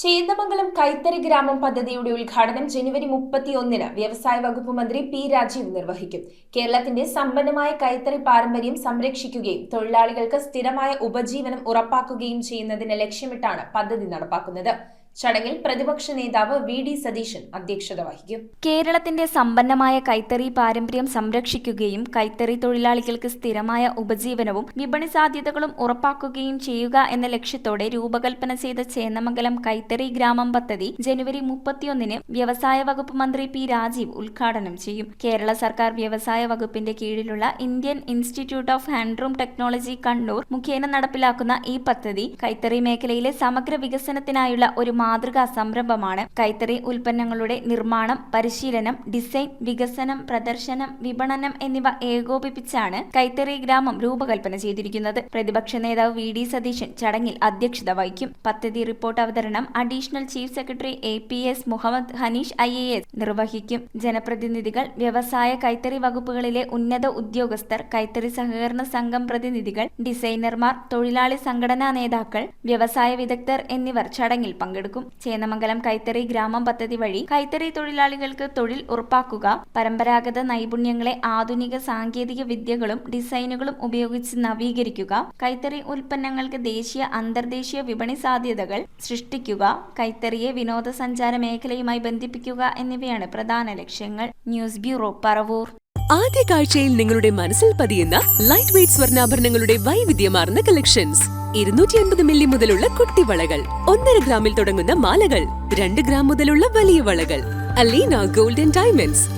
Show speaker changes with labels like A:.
A: ചേന്ദമംഗലം കൈത്തറി ഗ്രാമം പദ്ധതിയുടെ ഉദ്ഘാടനം ജനുവരി മുപ്പത്തിയൊന്നിന് വ്യവസായ വകുപ്പ് മന്ത്രി പി രാജീവ് നിർവഹിക്കും. കേരളത്തിന്റെ സമ്പന്നമായ കൈത്തറി പാരമ്പര്യം സംരക്ഷിക്കുകയും തൊഴിലാളികൾക്ക് സ്ഥിരമായ ഉപജീവനം ഉറപ്പാക്കുകയും ചെയ്യുന്നതിന് ലക്ഷ്യമിട്ടാണ് പദ്ധതി നടപ്പാക്കുന്നത്. ചടങ്ങിൽ പ്രതിപക്ഷ നേതാവ് വി ഡി സതീശൻ അധ്യക്ഷത വഹിക്കും.
B: കേരളത്തിന്റെ സമ്പന്നമായ കൈത്തറി പാരമ്പര്യം സംരക്ഷിക്കുകയും കൈത്തറി തൊഴിലാളികൾക്ക് സ്ഥിരമായ ഉപജീവനവും വിപണി സാധ്യതകളും ഉറപ്പാക്കുകയും ചെയ്യുക എന്ന ലക്ഷ്യത്തോടെ രൂപകൽപ്പന ചെയ്ത ചേന്നമംഗലം കൈത്തറി ഗ്രാമം പദ്ധതി ജനുവരി മുപ്പത്തിയൊന്നിന് വ്യവസായ വകുപ്പ് മന്ത്രി പി രാജീവ് ഉദ്ഘാടനം ചെയ്യും. കേരള സർക്കാർ വ്യവസായ വകുപ്പിന്റെ കീഴിലുള്ള Indian Institute of Handloom Technology Kannur മുഖേന നടപ്പിലാക്കുന്ന ഈ പദ്ധതി കൈത്തറി മേഖലയിലെ സമഗ്ര വികസനത്തിനായുള്ള ഒരു മാതൃകാ സംരംഭമാണ്. കൈത്തറി ഉൽപ്പന്നങ്ങളുടെ നിർമ്മാണം പരിശീലനം ഡിസൈൻ വികസനം പ്രദർശനം വിപണനം എന്നിവ ഏകോപിപ്പിച്ചാണ് കൈത്തറി ഗ്രാമം രൂപകൽപ്പന ചെയ്തിരിക്കുന്നത്. പ്രതിപക്ഷ നേതാവ് വി. ഡി. സതീശൻ ചടങ്ങിൽ അധ്യക്ഷത വഹിക്കും. പദ്ധതി റിപ്പോർട്ട് അവതരണം additional chief secretary A. P. S. Muhammad Hanish I. A. S. നിർവഹിക്കും. ജനപ്രതിനിധികൾ വ്യവസായ കൈത്തറി വകുപ്പുകളിലെ ഉന്നത ഉദ്യോഗസ്ഥർ കൈത്തറി സഹകരണ സംഘം പ്രതിനിധികൾ ഡിസൈനർമാർ തൊഴിലാളി സംഘടനാ നേതാക്കൾ വ്യവസായ വിദഗ്ധർ എന്നിവർ ചടങ്ങിൽ പങ്കെടുക്കും. ചേന്നമംഗലം കൈത്തറി ഗ്രാമം പദ്ധതി വഴി കൈത്തറി തൊഴിലാളികൾക്ക് തൊഴിൽ ഉറപ്പാക്കുക. പരമ്പരാഗത നൈപുണ്യങ്ങളെ ആധുനിക സാങ്കേതിക വിദ്യകളും ഡിസൈനുകളും ഉപയോഗിച്ച് നവീകരിക്കുക. കൈത്തറി ഉൽപ്പന്നങ്ങൾക്ക് ദേശീയ അന്തർദേശീയ വിപണി സാധ്യതകൾ സൃഷ്ടിക്കുക. കൈത്തറിയെ വിനോദസഞ്ചാര മേഖലയുമായി ബന്ധിപ്പിക്കുക എന്നിവയാണ് പ്രധാന ലക്ഷ്യങ്ങൾ. News bureau Paravur.
C: ആദ്യ കാഴ്ചയിൽ നിങ്ങളുടെ മനസ്സിൽ പതിയുന്ന ലൈറ്റ് വെയ്റ്റ് സ്വർണാഭരണങ്ങളുടെ വൈവിധ്യമാർന്ന കളക്ഷൻസ് ഇരുന്നൂറ്റി അൻപത് മില്ലി മുതലുള്ള കുട്ടിവളകൾ ഒന്നര ഗ്രാമിൽ തുടങ്ങുന്ന മാലകൾ രണ്ട് ഗ്രാം മുതലുള്ള വലിയ വളകൾ. Aleena golden diamonds.